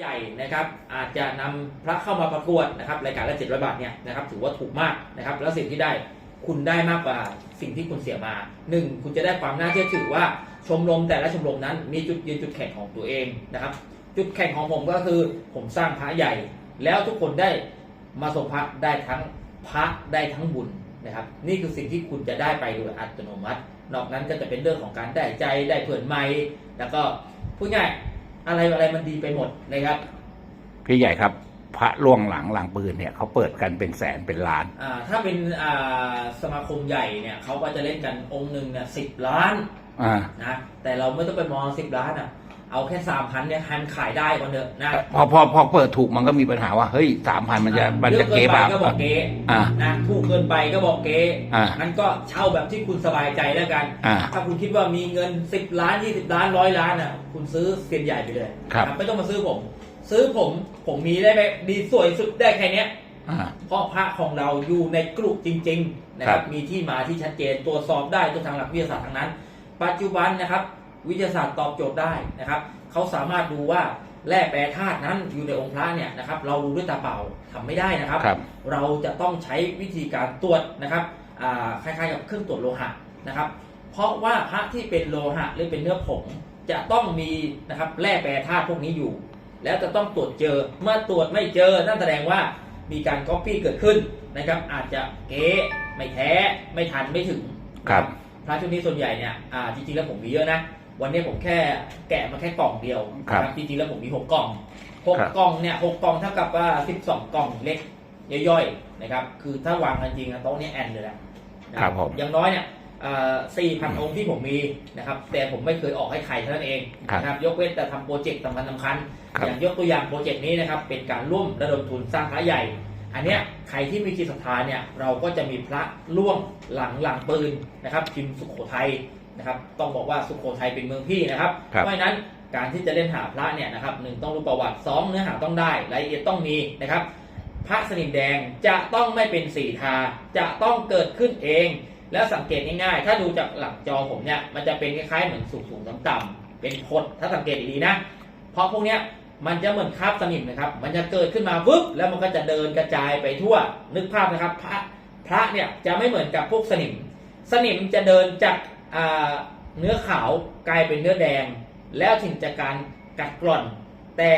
ใหญ่นะครับอาจจะนำพระเข้ามาประกวดนะครับรายการละ700บาทเนี่ยนะครับถือว่าถูกมากนะครับแล้วสิ่งที่ได้คุณได้มากกว่าสิ่งที่คุณเสียมาหนึ่งคุณจะได้ความน่าเชื่อถือว่าชมรมแต่ละชมรมนั้นมีจุดยืนจุดแข็งของตัวเองนะครับ จุดแข็งของผมก็คือผมสร้างพระใหญ่ แล้วทุกคนได้มาทรงพระได้ทั้งพระได้ทั้งบุญนะครับนี่คือสิ่งที่คุณจะได้ไปโดยอัตโนมัติ นอกนั้นก็จะเป็นเรื่องของการได้ใจได้เผื่อนไม้แล้วก็พูดง่าย อะไรอะไรมันดีไปหมดนะครับ พี่ใหญ่ครับ พระล่วงหลังหลังปืนเนี่ยเขาเปิดกันเป็นแสนเป็นล้าน อ่า ถ้าเป็นอ่าสมาคมใหญ่เนี่ยเขาก็จะเล่นกันองค์หนึ่งเนี่ยสิบล้านอ่านะแต่เราไม่ต้องไปมองสิบล้านอะ เอาแค่สามพันเนี่ยหันขายได้ก่อนเถอะนะพอพอพอเปิดถูกมันก็มีปัญหาว่าเฮ้ยสามพันมันจะมันจะยอเก๋กินไปบ้าก็บอกเก๋อ่านะถูกเกินไปก็บอกเก๋อ่างั้นก็เช่าแบบที่คุณสบายใจแล้วกันอ่าถ้าคุณคิดว่ามีเงิน10ล้าน20ล้านร้อยล้านอะ คุณซื้อเซียนใหญ่ไปเลยครับนะไม่ต้องมาซื้อผม ซื้อผมผมมีได้ไหมดีสวยสุดได้แค่เนี้ยอ่าเพราะพระของเราอยู่ในกลุ่มจริง ๆ นะคครัรับบมีที่มาที่ชัดเจนตรวจสอบได้ทุกทางหลักวิทยาศาสตร์ทั้งนั้น ปัจจุบันนะครับ วิทยาศาสตร์ตอบโจทย์ได้นะครับเขาสามารถดูว่าแร่แปรธาตุนั้นอยู่ในองค์พระเนี่ยนะครับเราดูด้วยตาเปล่าทำไม่ได้นะครับครับเราจะต้องใช้วิธีการตรวจนะครับอ่าคล้ายๆกับเครื่องตรวจโลหะนะครับ เพราะว่าพระที่เป็นโลหะหรือเป็นเนื้อผงจะต้องมีนะครับแร่แปรธาตุพวกนี้อยู่ แล้วจะต้องตรวจเจอเมื่อตรวจไม่เจอนั่นแสดงว่ามีการก๊อปปี้เกิดขึ้นนะครับ อาจจะเก๊ไม่แท้ไม่ทันไม่ถึงครับพระชุดนี้ส่วนใหญ่เนี่ยอ่าจริงๆแล้วผมมีเยอะนะ วันนี้ผมแค่แกะมาแค่กล่องเดียวครับนะจริงๆแล้วผมมีหกกล่องหกครับ กล่องเนี่ยหกกล่องเท่ากับว่าสิบสองกล่องเล็กย่อยๆนะครับ คือถ้าวางกันจริงๆอะโต๊ะเนี้แอนเลยแหละนะครับผม อย่างน้อยเนี่ยสี่พันองค์ที่ผมมีนะครับ แต่ผมไม่เคยออกให้ใครเท่านั้นเองครับนะครับ ยกเว้นแต่ทำโปรเจกต์สำคัญสำคัญครับอย่างยกตัวอย่างโปรเจกต์นี้นะครับ เป็นการร่วมระดมทุนสร้างพระใหญ่ อันเนี้ยใครที่มีจิตศรัทธาเนี่ยเราก็จะมีพระล่วงหลังหลังปืนนะครับพิมพ์สุโขทัย นะครับ ต้องบอกว่าสุโขทัยเป็นเมืองพี่นะครับครับ เพราะฉะนั้นการที่จะเล่นหาพระเนี่ยนะครับหนึ่งต้องรู้ประวัติสองเนื้อหาต้องได้รายละเอียดต้องมีนะครับ พระสนิมแดงจะต้องไม่เป็นสีทา จะต้องเกิดขึ้นเอง แล้วสังเกตง่ายๆ ถ้าดูจากหลังจอผมเนี่ยมันจะเป็นคล้ายๆเหมือนสูงๆต่ำๆเป็นพดถ้าสังเกตดีๆนะ เพราะพวกเนี้ยมันจะเหมือนคราบสนิมนะครับ มันจะเกิดขึ้นมาปุ๊บแล้วมันก็จะเดินกระจายไปทั่วนึกภาพนะครับ พระพระเนี่ยจะไม่เหมือนกับพวกสนิม สนิมจะเดินจากอ่า เนื้อขาวกลายเป็นเนื้อแดง แล้วถึงจากการกัดกร่อน แต่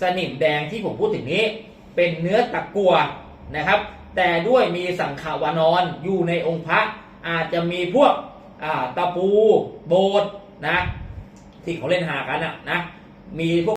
สนิมแดงที่ผมพูดถึงนี้ เป็นเนื้อตะกัวนะครับ แต่ด้วยมีสังขาวานอนอยู่ในองค์พระอาจจะมีพวกตะปูโบดนะที่เขาเล่นหากันนะนะมีพวก